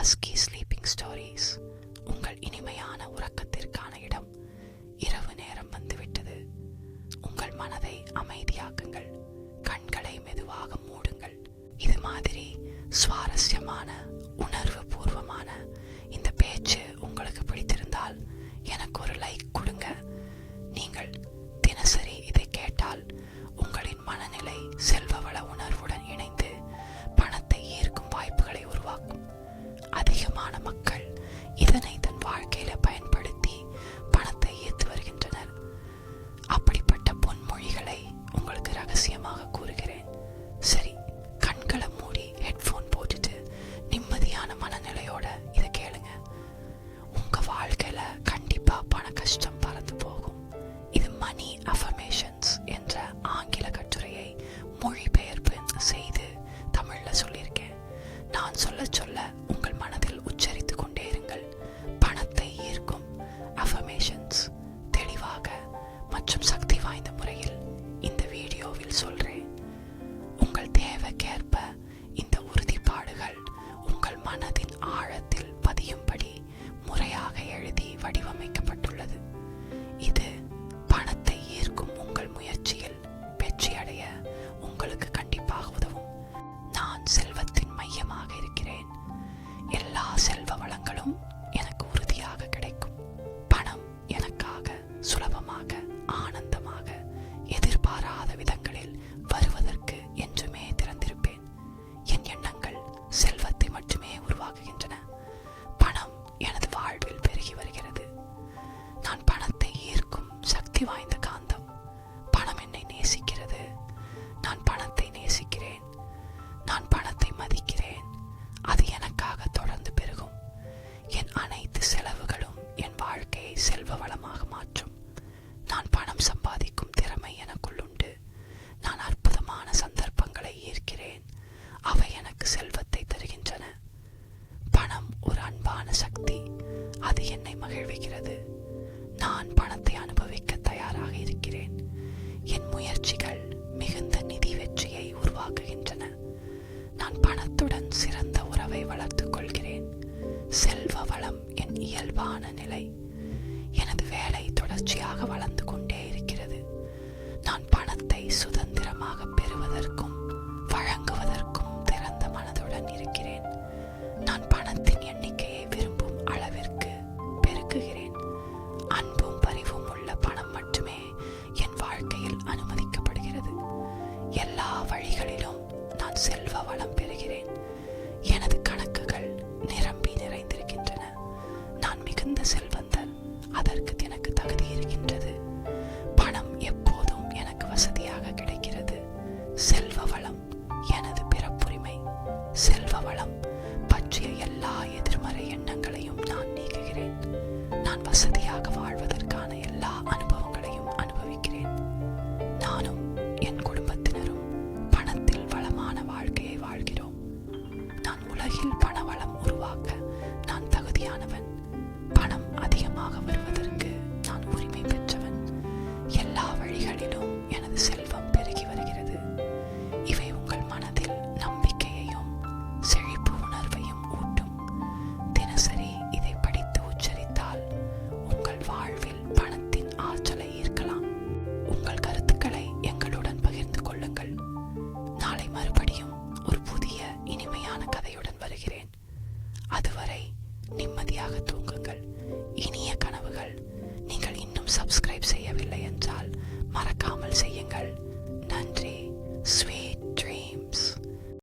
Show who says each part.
Speaker 1: Husky sleeping stories உங்கள் இனிமையான உறக்கத்திற்கான இடம் இரவு நேரம் வந்துவிட்டது. உங்கள் மனதை அமைதியாக்குங்கள். கண்களை மெதுவாக மூடுங்கள். இது மாதிரி சுவாரஸ்யமான வடிவமைக்கப்பட்டது சக்தி அது என்னை மகிழ்விக்கிறது. நான் பணத்தை அனுபவிக்க தயாராக இருக்கிறேன். என் முயற்சிகள் மிகுந்த நிதி வெற்றியை உருவாக்குகின்றன. நான் பணத்துடன் சிறந்த உறவை வளர்த்துக் கொள்கிறேன். செல்வ வளம் என் இயல்பான நிலை. எனது வேலை தொடர்ச்சியாக வளர்ந்து கொண்டே இருக்கிறது. நான் பணத்தை சுதந்திரமாக பெறுவதற்கும் trabaja subscribe.